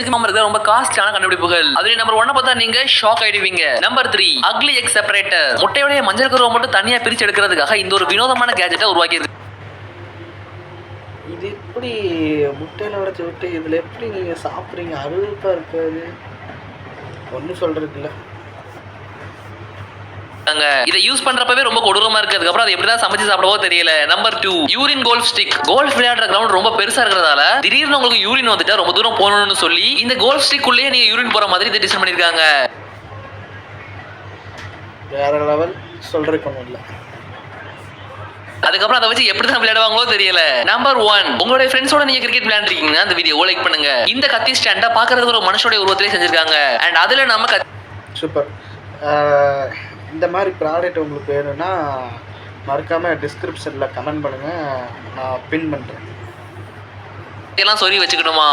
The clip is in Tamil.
ரொம்ப காஸ்ட்லியான கண்டுபிடிப்புகள். அதுல நம்பர் ஒன்ன பார்த்தா நீங்க ஷாக் ஆயிடுவீங்க. Number three ugly egg separator முட்டையுடைய மஞ்சள் கருவை மட்டும் தனியா பிரிச்சு எடுக்கிறதுக்காக இந்த ஒரு வினோதமான கேஜெட்டை உருவாக்கி இது எப்படி முட்டையில உடச்சு விட்டு இதுல எப்படி நீங்க சாப்பிடுறீங்க? அருவருப்பாக இருக்காது. ஒன்றும் இல்லை. இருக்காங்க இதை யூஸ் பண்றப்பவே ரொம்ப கொடூரமா இருக்கு அதுக்கப்புறம் அதை எப்படிதான் சமைச்சு சாப்பிடவோ தெரியல. Number two urine golf stick golf விளையாடுற கிரவுண்ட் ரொம்ப பெருசா இருக்கிறதால திடீர்னு உங்களுக்கு யூரின் வந்துட்டா ரொம்ப தூரம் போகணும்னு சொல்லி இந்த கோல்ஃப் ஸ்டிக் உள்ளே நீங்க யூரின் போற மாதிரி இதை டிசைன் பண்ணிருக்காங்க வேற லெவல் சொல்கிறதுக்கு ஒன்றும் இல்லை. அதுக்கப்புறம் அதை வச்சு எப்படி தான் விளையாடுவாங்களோ தெரியல. நம்பர் ஒன் உங்களுடைய ஃப்ரெண்ட்ஸோட நீங்க கிரிக்கெட் விளையாண்டுருக்கீங்க அந்த வீடியோ லைக் பண்ணுங்க. இந்த கத்தி ஸ்டாண்டா பாக்குறதுக்கு ஒரு மனுஷோட உருவத்திலே செஞ்சிருக்காங்க. அண்ட் அதுல நம்ம சூப்பர் இந்த மாதிரி ப்ராடக்ட் உங்களுக்கு வேணும்னா மறக்காமல் டிஸ்கிரிப்ஷனில் கமெண்ட் பண்ணுங்கள் நான் பின் பண்ணுறேன் எல்லாம் சொல்லி வச்சுக்கணுமா?